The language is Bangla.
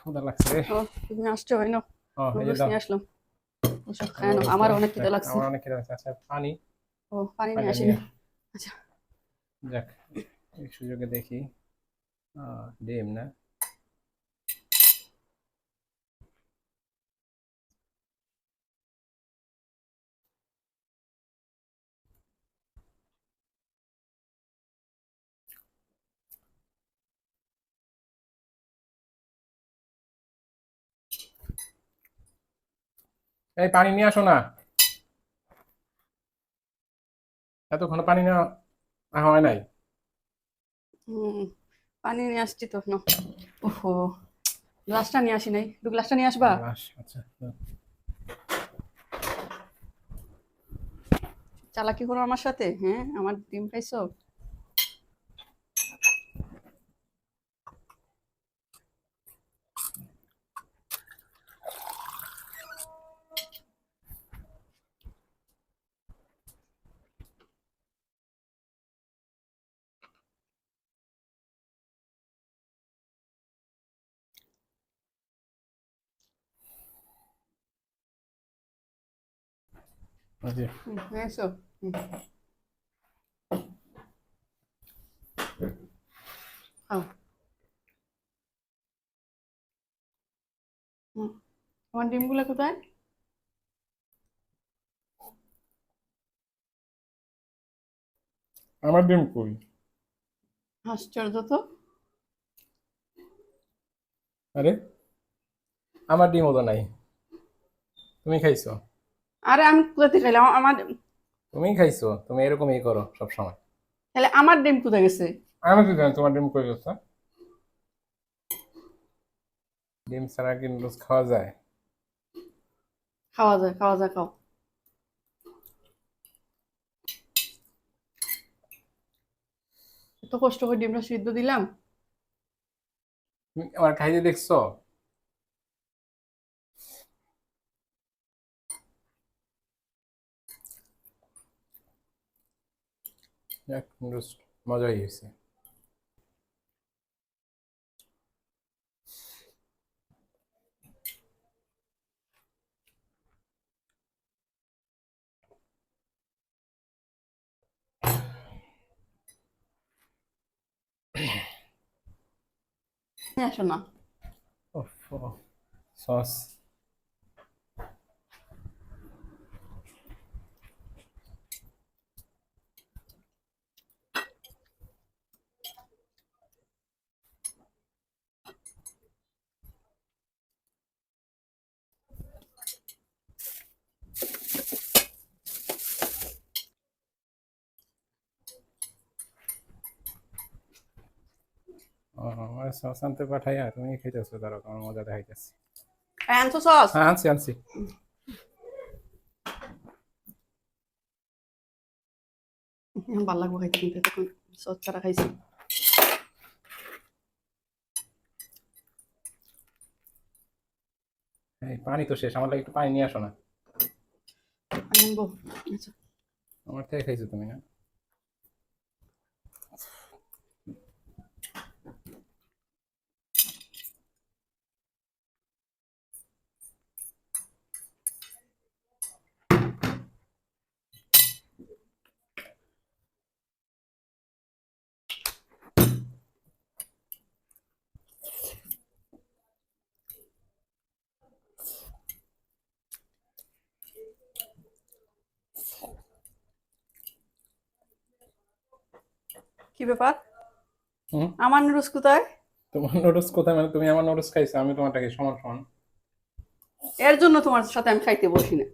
ক্ষুধা লাগছে তুমি আসছো হয় না আসলাম। আচ্ছা আমার অনেক খিদে লাগছে। আমার অনেক খিদে লাগছে। আচ্ছা পানি? ও পানি নিয়ে আসেনি। আচ্ছা। যাক এই সুযোগে দেখি। ডিম না? এই পানি নিয়ে আসো না। এতক্ষণ পানি না হয় নাই। পানি নিয়ে আসছি তো ওহো গ্লাসটা নিয়ে আসি নাই। একটু গ্লাসটা নিয়ে আসবা? আচ্ছা চালাকি করো আমার সাথে হ্যাঁ? আমার ডিম খাইছো? হুম, এসো খাও তোমার ডিমগুলো কোথায়? আমার ডিম কই? আশ্চর্য তো। আরে? আমার ডিমও তো নাই। তুমি খাইছো? আরে আমি কোথাতে খাইলাম? আমার তুমি খাইছো তুমি এরকমই করো সব সময় তাহলে আমার ডিম কোথায় গেছে? আমি তো জানি তোমার ডিম কই গেছে? ডিম ছাড়া কি নুডলস খাওয়া যায়? খাওয়া যায় খাওয়া যায় খাও। এত কষ্ট করে ডিমটা সিদ্ধ দিলাম। আমার খাইতে দেখছ? যাক, নুডলস মজাই হয়েছে নিয়ে আসো না সস সস আনতে পাঠাইয়া তুমি খাইতেছো তারও আমার মজা দেখাইতেছি। আনছো সস? হ্যাঁ আনছি আনছি। ভালো লাগবো খাইতে কিন্তু তখন সস ছাড়া খাইছি। পানি তো শেষ আমার লাগে একটু পানি নিয়ে আসো না। আনব আচ্ছা। আমার থেকে খাইছো তুমি না? কি ব্যাপার? হুম? আমার নুডলস কোথায়? তোমার নুডলস কোথায়? মানে তুমি আমার নুডলস খাইছো আমি তোমারটাকে সমান সমান। এর জন্য তোমার সাথে আমি খাইতে বসি না।